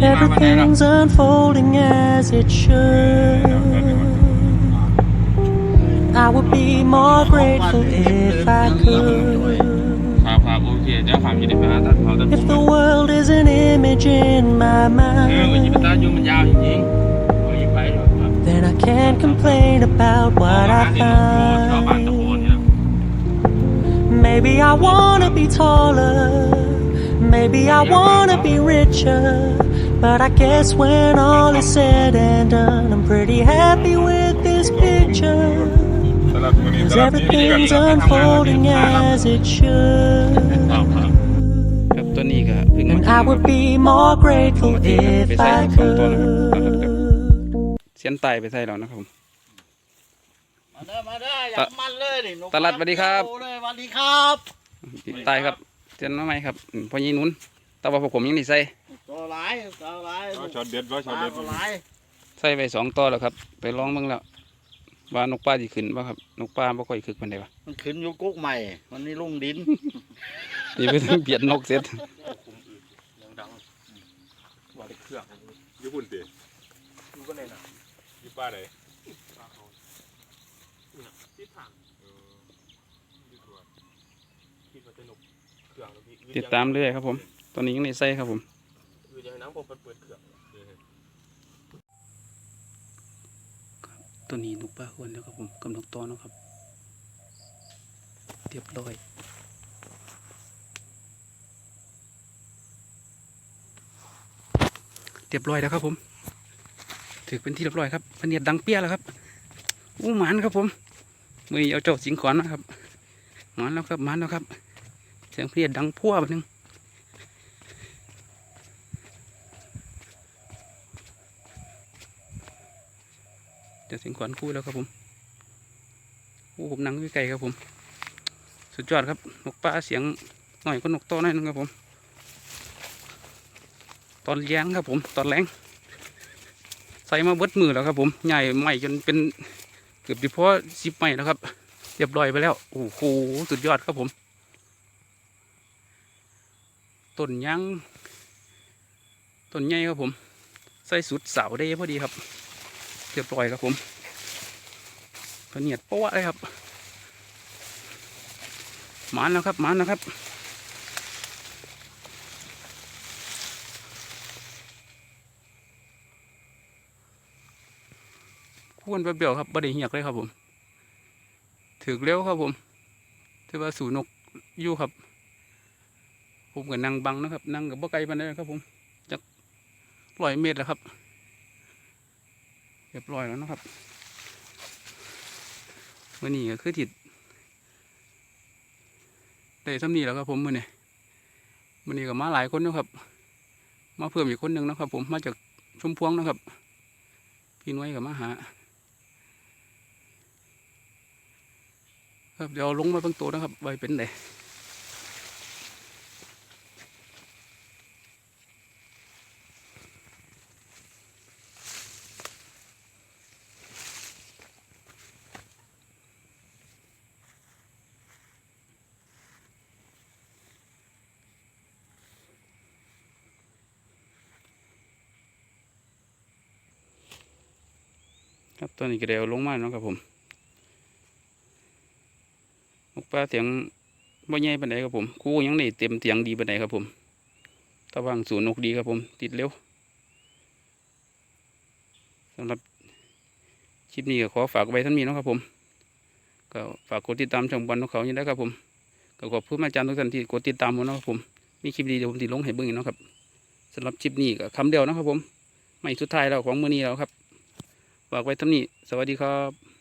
Everything's unfolding as it should. I would be more grateful if I could. If the world is an image in my mind, then I can't complain about what I find. นี่นะ Maybe I wanna be taller, maybe I wanna be richer. But I guess when all is said and done, I'm pretty happy with this picture. ตลาดมื้อนี้ต Cause ลาดนี้มีกัน everything's แล้ว unfolding as it ครับครับ should. ครับตัวนี้ก็เพิ่งมา And I would be more grateful if I could. เสียนไตไปใส่แล้วนะครับผ มมาเด้อมาเด้ออยากมันเลยนี่นกตลาดสวัสดีครับ โอ้เลยสวัสดีครับไตครับเสียนมาไหมครับอืมพอยีนุ้นแต่ว่าพวกผมยังได้ใส่ตัวหลายตัวหลายเอาช็อตเด็ดว่าช็อตปลาเด็ดตัวหลายใส่ไปสองตัวแล้วครับ ไปลองเบิ่งแล้วว่านกปลาสิขึ้นบ่ครับนกปลาบ่ค่อยคึกปานใดวะมันขึ้นอยู่กุ๊กใหม่ มันนี่ลุ่งดินนี่ไปถึงเบียดนกเสร็จว่าได้เครื่องญี่ปุ่นติอยู่ก็ไหน น่ะอยู่ป้าไหนติดตามเรื่อยครับผม ตอนนี้ยังได้ใส่ครับผมตัวนี้นกปลาควรแล้วครับผมกำนกตอเนาะครับเรียบร้อยเรียบร้อยแล้วครับผม ถือเป็นที่เรียบร้อยครับพะเนียดดังเปี้ยแล้วครับอู้หมานครับผม มือเอาเจ้าสิงขอนนะครับมานแล้วครับมานแล้วครับ เสียงเพลียดดังพั่วแบบนึงจะสียงขวัญคู่แล้วครับผมโอ้ผมนั่งไกลครับผม สุดยอดครับนกป้าเสียงหน่อยก็นกโตหน่อยนึงครับผม ตอนแย้งครับผม ตอนแรงใส่มาเบิดมือแล้วครับผม ใหญ่ใหม่จนเป็น กือบดิพอสิบใหม่แล้วครับ เรียบร้อยไปแล้ว โอ้โห สุดยอดครับผม ต้นยัง ต้นใหญ่ครับผม ใส่สุดเสาได้พอดีครับ เรียบร้อยครับผมเนียดโป๊ะเลยครับ หมานแล้วครับ หมานแล้วครับ ควรไปเบี่ยวครับบไดเหียกเลยครับผมถือเร็วครับผมถือว่าสูนกอยู่ครับ ผมก็นั่งบังนะครับนั่งกับบ่ไกลปานใดครับผมจักร้อยเมตรแล้วครับเรียบร้อยแล้วนะครับมื่อนี้ก็คือติดได้ซ้ำนี้แล้วครับผมมื่อนี้มื่อนี้ก็มาหลายคนนะครับ มาเพิ่มอีกคนหนึ่งนะครับ ผมมาจากชุมพวงนะครับ พี่น้อยกับมาหา ครับเดี๋ยวลงมาเบิ่งตัวนะครับไว้เป็นไดครับตอนนี้ก็เดี๋ยวลงมาแล้วครับผม ปลาเสียงบ่ใหญ่ปานใดครับผมครูยังได้เต็มเสียงดีปานใดครับผมตะวางสูนนกดีครับผม ติดเร็วสำหรับคลิปนี้ก็ขอฝากไว้ท่านมีเนะครับผม ก็ฝากกดติดตามช่องบอลนกเขาอย่างนี้ครับผมก็ขอบคุณอาจารย์ทุกท่านที่กดติดตามผมนะครับผม มีคลิปดีเดี๋ยวผมติดลงให้เบิ่งอีกนะครับสำหรับคลิปนี้ก็คำเดียวนะครับผม ไม่สุดท้ายแล้วของมือนี้แล้วครับฝากไว้ท่านี้ สวัสดีครับ